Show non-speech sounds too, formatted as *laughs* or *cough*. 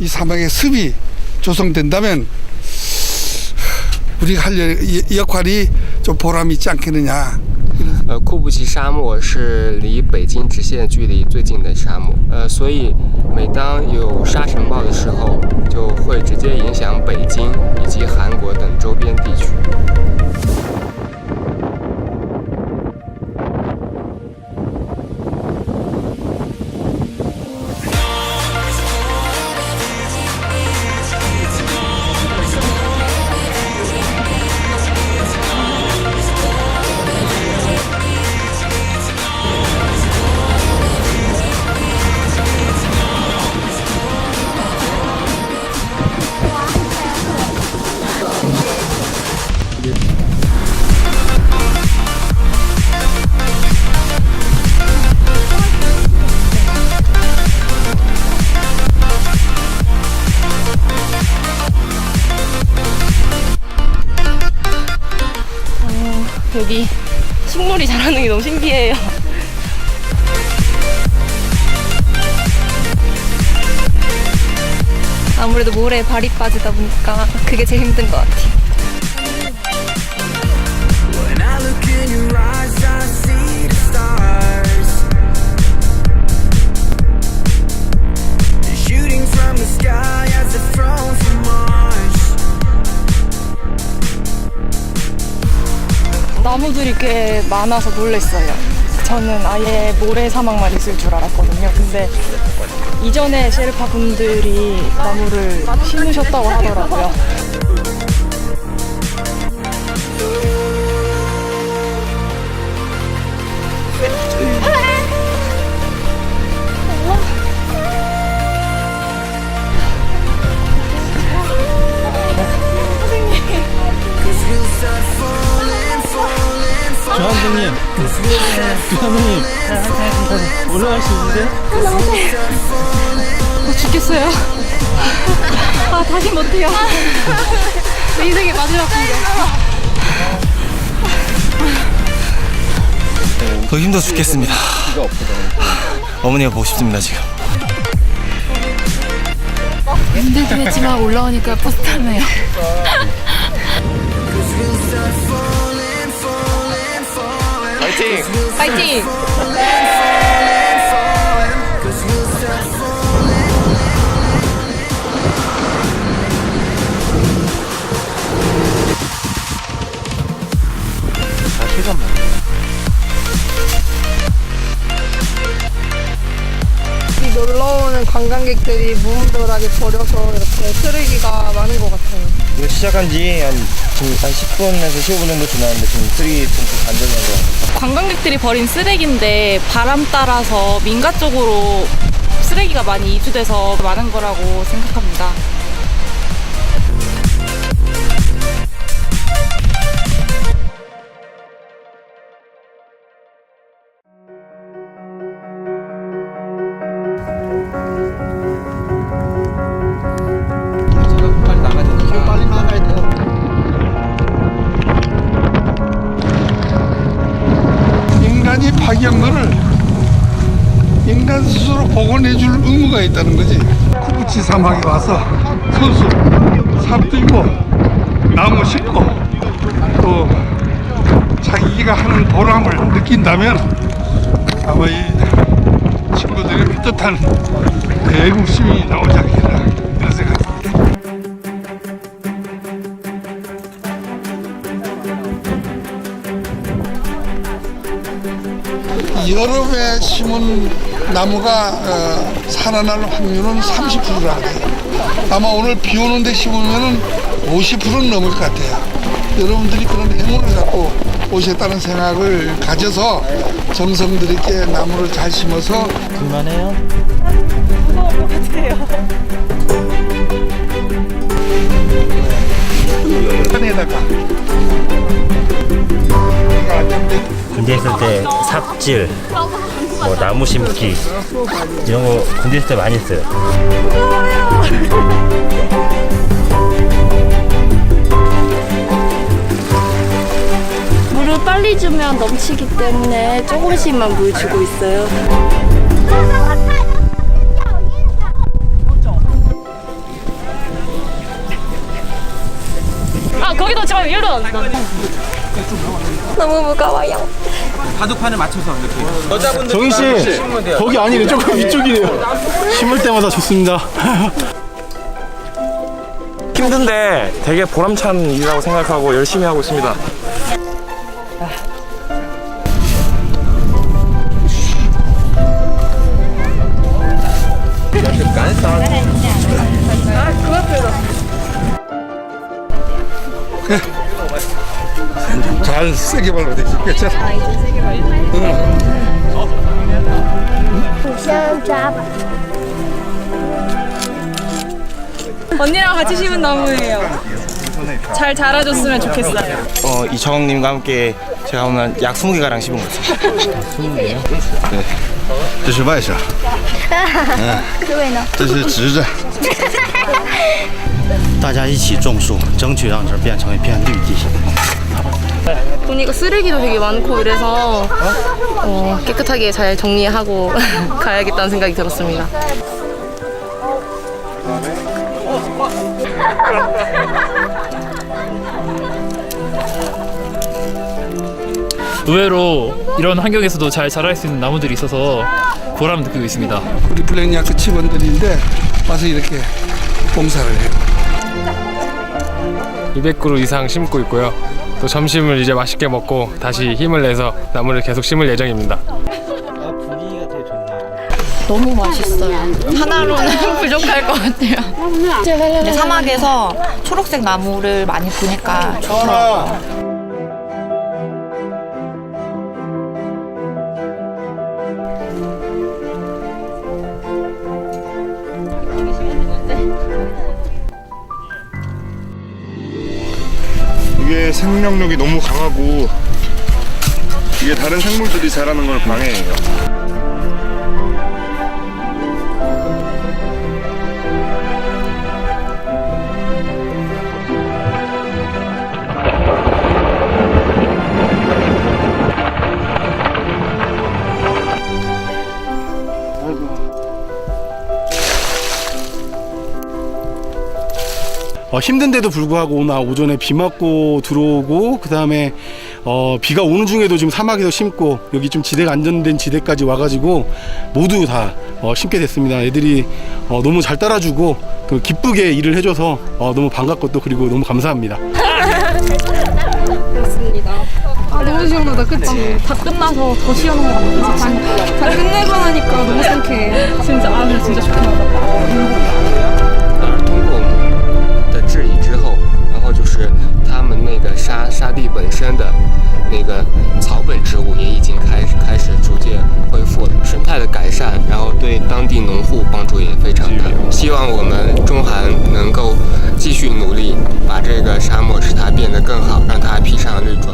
이 사막의 습이 조성된다면 우리가 할 여- 역할이 좀 보람 있지 않겠느냐. 呃，库布齐沙漠是离北京直线距离最近的沙漠，呃，所以每当有沙尘暴的时候，就会直接影响北京 여기 식물이 자라는 게 너무 신기해요. 아무래도 모래에 발이 빠지다 보니까 그게 제일 힘든 것 같아요. 나무들이 꽤 많아서 놀랐어요. 저는 아예 모래 사막만 있을 줄 알았거든요. 근데 이전에 셰르파 분들이 나무를 심으셨다고 하더라고요. 조한분님, 조한분님, 올라갈 수 있으세요? 어, 죽겠어요. 아, 다시 못해요. 내 인생의 마지막 풍경. 더 힘들어 죽겠습니다. 어머니가 보고 싶습니다 지금. 힘들긴 했지만 올라오니까 뿌듯하네요. *laughs* 파이팅! 잠깐만. 이 놀러 오는 관광객들이 무분별하게 버려서 이렇게 쓰레기가 많은 것 같아요. 이거 시작한 지 한 지금 한 10분에서 15분 정도 지났는데 지금 쓰레기 좀 안전한 거 같아요. 관광객들이 버린 쓰레기인데 바람 따라서 민가 쪽으로 쓰레기가 많이 이주돼서 많은 거라고 생각합니다. 돼. 빨리 나가야 돼요. 인간이 파기한 거를 인간 스스로 복원해 줄 의무가 있다는 거지. 쿠부치 사막에 와서 선수 삽 들고 나무 심고 또 자기가 하는 보람을 느낀다면 아마 이 친구들의 삐끗한 애국심이 나오지 않겠나 여름에 심은 나무가 어, 살아날 확률은 30%라 그래요. 아마 오늘 비 오는데 심으면 50%는 넘을 것 같아요. 여러분들이 그런 행운을 갖고 오셨다는 생각을 가져서 정성 들이게 나무를 잘 심어서 그만해요. 산에다가 군대 있을 때 삽질, 뭐 나무 심기 이런 거 군대 있을 때 많이 했어요. 물을 빨리 주면 넘치기 때문에 조금씩만 물 주고 있어요. 아 거기도 지금 일로 너무 무거워요. 바둑판에 맞춰서 이렇게. 정희 씨, 거기 아니네. 조금 위쪽이네요. 심을 때마다 좋습니다. *laughs* 힘든데 되게 보람찬 일이라고 생각하고 열심히 하고 있습니다. 잘 세게 밟아야 되지. 괜찮아. 언니랑 같이 심은 나무예요. 잘 자라줬으면 좋겠어요. 어, 이정님과 함께 제가 오늘 약 20개가량 씹은 것 같습니다. 这是外甥，嗯，这是侄子。大家一起种树，争取让这儿变成一片绿地。 보니까 쓰레기도 되게 많고 이래서 어, 깨끗하게 잘 정리하고 *laughs* 가야겠다는 생각이 들었습니다. 의외로 이런 환경에서도 잘 자랄 수 있는 나무들이 있어서 보람 느끼고 있습니다. 우리 블랙야크 직원들인데 와서 이렇게 봉사를 해요. 200그루 이상 심고 있고요. 또 점심을 이제 맛있게 먹고 다시 힘을 내서 나무를 계속 심을 예정입니다. 분위기가 되게 좋네요. 너무 맛있어요. 하나로는 *laughs* 부족할 것 같아요. 근데 사막에서 초록색 나무를 많이 보니까 좋더라고요. 생명력이 너무 강하고 이게 다른 생물들이 자라는 걸 방해해요. 어, 힘든데도 불구하고 오늘 오전에 비 맞고 들어오고 그 다음에 어, 비가 오는 중에도 지금 사막에서 심고 여기 좀 지대가 안전된 지대까지 와가지고 모두 다 어, 심게 됐습니다. 애들이 어, 너무 잘 따라주고 그 기쁘게 일을 해줘서 어, 너무 반갑고 또 그리고 너무 감사합니다. 아, 너무 시원하다, 그치? 다 끝나서 더 시원한 것 같아요. 다 끝내고 나니까 너무 상쾌해. 진짜 아주 진짜 좋게 나왔다. 希望我们中韩能够继续努力，把这个沙漠使它变得更好，让它披上绿装。